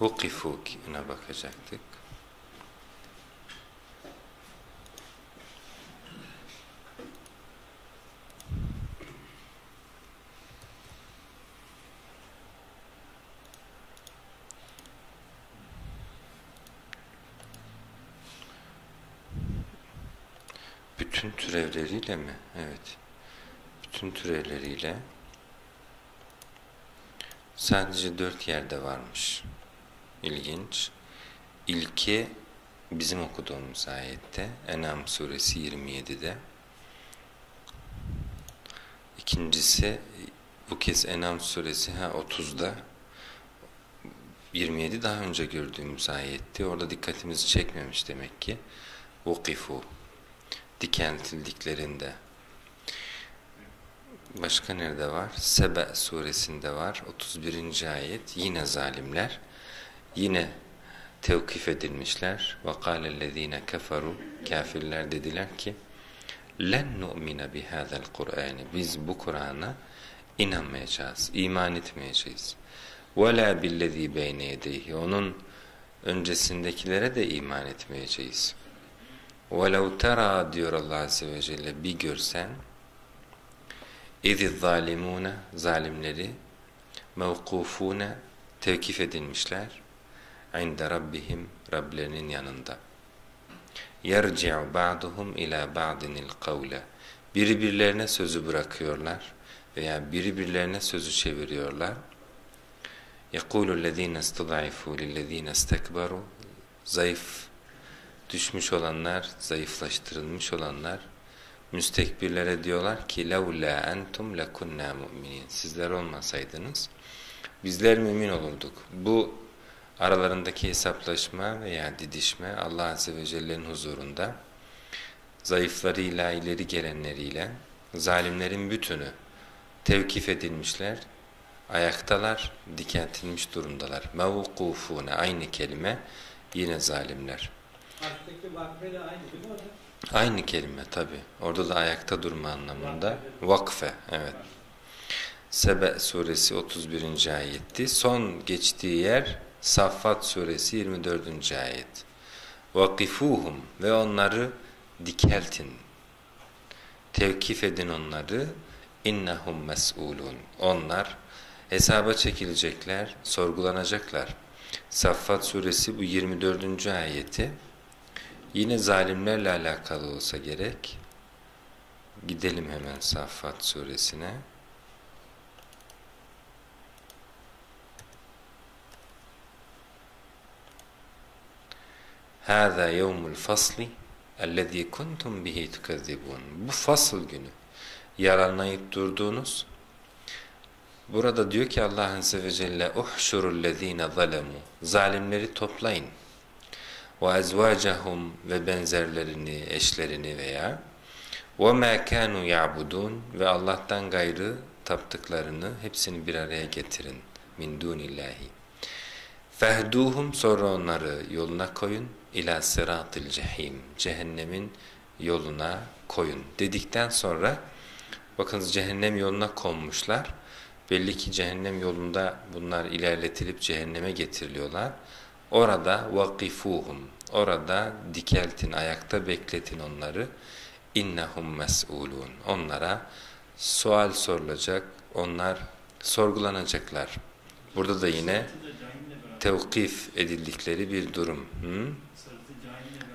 Vukifû'na bakacaktık. Bütün türevleriyle mi? Evet. Bütün türevleriyle sadece dört yerde varmış. İlginç. İlki bizim okuduğumuz ayette Enam suresi 27'de. İkincisi bu kez Enam suresi ha 30'da 27 daha önce gördüğümüz ayetti. Orada dikkatimizi çekmemiş demek ki. Vukifu dikentilliklerinde. Başka nerede var? Sebe suresinde var. 31. ayet. Yine zalimler Yine tevkif edilmişler. وَقَالَ الَّذ۪ينَ كَفَرُوا Kafirler dediler ki لَنْ نُؤْمِنَ بِهَذَا الْقُرْآنِ Biz bu Kur'an'a inanmayacağız, iman etmeyeceğiz. وَلَا بِالَّذ۪ي بَيْنَ يَدَيْهِ Onun öncesindekilere de iman etmeyeceğiz. وَلَوْ تَرَى diyor Allah Azze ve Celle bir görsen اِذِ الظَّالِمُونَ zalimleri mevkufune tevkif edilmişler عِنْدَ Rabbihim Rablerinin yanında يَرْجِعُ بَعْضُهُمْ اِلَى بَعْضٍ الْقَوْلَ Birbirlerine sözü bırakıyorlar veya birbirlerine sözü çeviriyorlar. يَقُولُ الَّذ۪ينَ اسْتُضَعِفُوا لِلَّذ۪ينَ اسْتَكْبَرُوا Zayıf düşmüş olanlar, zayıflaştırılmış olanlar müstekbirlere diyorlar ki لَوْلَا أَنْتُمْ لَكُنَّا مُؤْمِنِينَ Sizler olmasaydınız bizler mümin olurduk. Bu aralarındaki hesaplaşma veya didişme Allah Azze ve Celle'nin huzurunda zayıflarıyla, ileri gelenleriyle zalimlerin bütünü tevkif edilmişler, ayaktalar, dikentilmiş durumdalar. Mevkufune aynı kelime yine zalimler. Aynı kelime tabi. Orada da ayakta durma anlamında. Vakfe, evet. Sebe suresi 31. ayetti. Son geçtiği yer Saffat suresi 24. ayet. Vakifuhum ve onları dikeltin. Tevkif edin onları. İnnehum mes'ulun. Onlar hesaba çekilecekler, sorgulanacaklar. Saffat suresi bu 24. ayeti Yine zalimlerle alakalı olsa gerek. Gidelim hemen Saffat suresine. هَذَا يَوْمُ الْفَصْلِ اَلَّذ۪ي كُنْتُمْ بِهِ تُكَذِّبُونَ Bu fasıl günü yalanlayıp durduğunuz Burada diyor ki Allah Azze ve Celle اُحْشُرُ الَّذ۪ينَ ظَلَمُوا Zalimleri toplayın. وَاَزْوَاجَهُمْ Ve benzerlerini, eşlerini veya وَمَا كَانُوا يَعْبُدُونَ Ve Allah'tan gayrı taptıklarını hepsini bir araya getirin. مِنْ دُونِ اللّٰهِ Fehduhum sonra onları yoluna koyun ila sıratil cehim cehennemin yoluna koyun dedikten sonra bakınız cehennem yoluna konmuşlar. Belli ki cehennem yolunda bunlar ilerletilip cehenneme getiriliyorlar. Orada vakifuhum, orada dikeltin, ayakta bekletin onları. İnnehum mes'ulun. Onlara sual sorulacak, onlar sorgulanacaklar. Burada da yine tevkif edildikleri bir durum. Hı?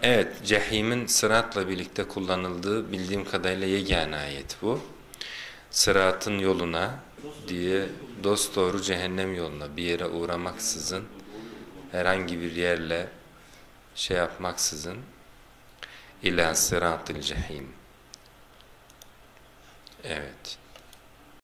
Evet, cehimin sıratla birlikte kullanıldığı bildiğim kadarıyla yegane ayet bu. Sıratın yoluna diye dost doğru cehennem yoluna bir yere uğramaksızın herhangi bir yerle şey yapmaksızın ila sıratil cehim. Evet.